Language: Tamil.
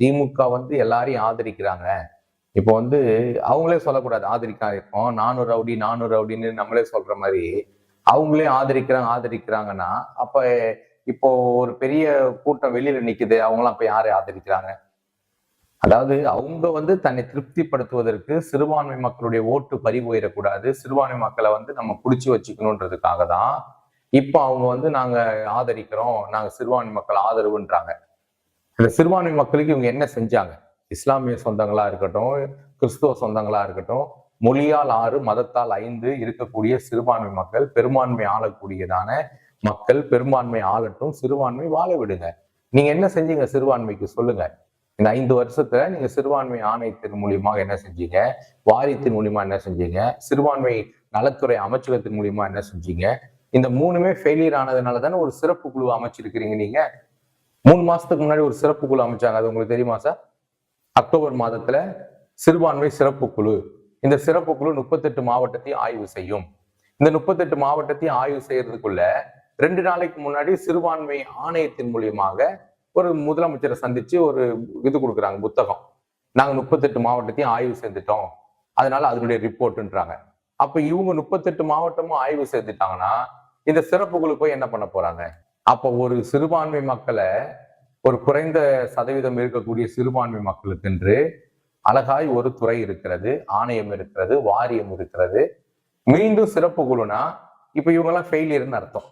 திமுக வந்து எல்லாரையும் ஆதரிக்கிறாங்க. இப்போ வந்து அவங்களே சொல்லக்கூடாது ஆதரிக்கா இருக்கோம் நானூறு ரவுடி நானூறு ரவுடின்னு நம்மளே சொல்ற மாதிரி அவங்களே ஆதரிக்கிறாங்க ஆதரிக்கிறாங்கன்னா அப்ப இப்போ ஒரு பெரிய கூட்டம் வெளியில நிக்குது அவங்களாம் இப்ப யாரை ஆதரிக்கிறாங்க? அதாவது அவங்க வந்து தன்னை திருப்திப்படுத்துவதற்கு சிறுபான்மை மக்களுடைய ஓட்டு பறி போயிடக்கூடாது சிறுபான்மை மக்களை வந்து நம்ம பிடிச்சி வச்சுக்கணுன்றதுக்காக தான் இப்போ அவங்க வந்து நாங்க ஆதரிக்கிறோம் நாங்க சிறுபான்மை மக்கள் ஆதரவுன்றாங்க. இந்த சிறுபான்மை மக்களுக்கு இவங்க என்ன செஞ்சாங்க? இஸ்லாமிய சொந்தங்களா இருக்கட்டும் கிறிஸ்துவ சொந்தங்களா இருக்கட்டும் மொழியால் ஆறு மதத்தால் ஐந்து இருக்கக்கூடிய சிறுபான்மை மக்கள் பெரும்பான்மை ஆளக்கூடியதான மக்கள் பெரும்பான்மை ஆளட்டும் சிறுபான்மை வாழ விடுங்க. நீங்க என்ன செஞ்சீங்க சிறுபான்மைக்கு சொல்லுங்க. இந்த ஐந்து வருஷத்துல நீங்க சிறுபான்மை ஆணையத்தின் மூலியமாக என்ன செஞ்சீங்க? வாரியத்தின் மூலியமா என்ன செஞ்சீங்க? சிறுபான்மை நலத்துறை அமைச்சகத்தின் மூலியமா என்ன செஞ்சீங்க? இந்த மூணுமே ஃபெயிலியர் ஆனதுனால தானே ஒரு சிறப்பு குழு அமைச்சிருக்கிறீங்க நீங்க. மூணு மாசத்துக்கு முன்னாடி ஒரு சிறப்பு குழு அமைச்சாங்க. அது உங்களுக்கு தெரியுமா சார்? அக்டோபர் மாதத்துல சிறுபான்மை சிறப்பு குழு. இந்த சிறப்பு குழு முப்பத்தெட்டு மாவட்டத்தையும் ஆய்வு செய்யும். இந்த முப்பத்தெட்டு மாவட்டத்தையும் ஆய்வு செய்யறதுக்குள்ள ரெண்டு நாளைக்கு முன்னாடி சிறுபான்மை ஆணையத்தின் மூலியமாக ஒரு முதலமைச்சரை சந்திச்சு ஒரு இது கொடுக்குறாங்க புத்தகம். நாங்க முப்பத்தெட்டு மாவட்டத்தையும் ஆய்வு செய்துட்டோம் அதனால அதனுடைய ரிப்போர்ட்டுன்றாங்க. அப்ப இவங்க முப்பத்தெட்டு மாவட்டமும் ஆய்வு செய்துட்டாங்கன்னா இந்த சிறப்பு குழு போய் என்ன பண்ண போறாங்க? அப்போ ஒரு சிறுபான்மை மக்களை ஒரு குறைந்த சதவீதம் இருக்கக்கூடிய சிறுபான்மை மக்களுக்கென்று அழகாய் ஒரு துறை இருக்கிறது ஆணையம் இருக்கிறது வாரியம் இருக்கிறது. மீண்டும் சிறப்பு குழுனா இப்ப இவங்க எல்லாம் ஃபெயிலியர்னு அர்த்தம்.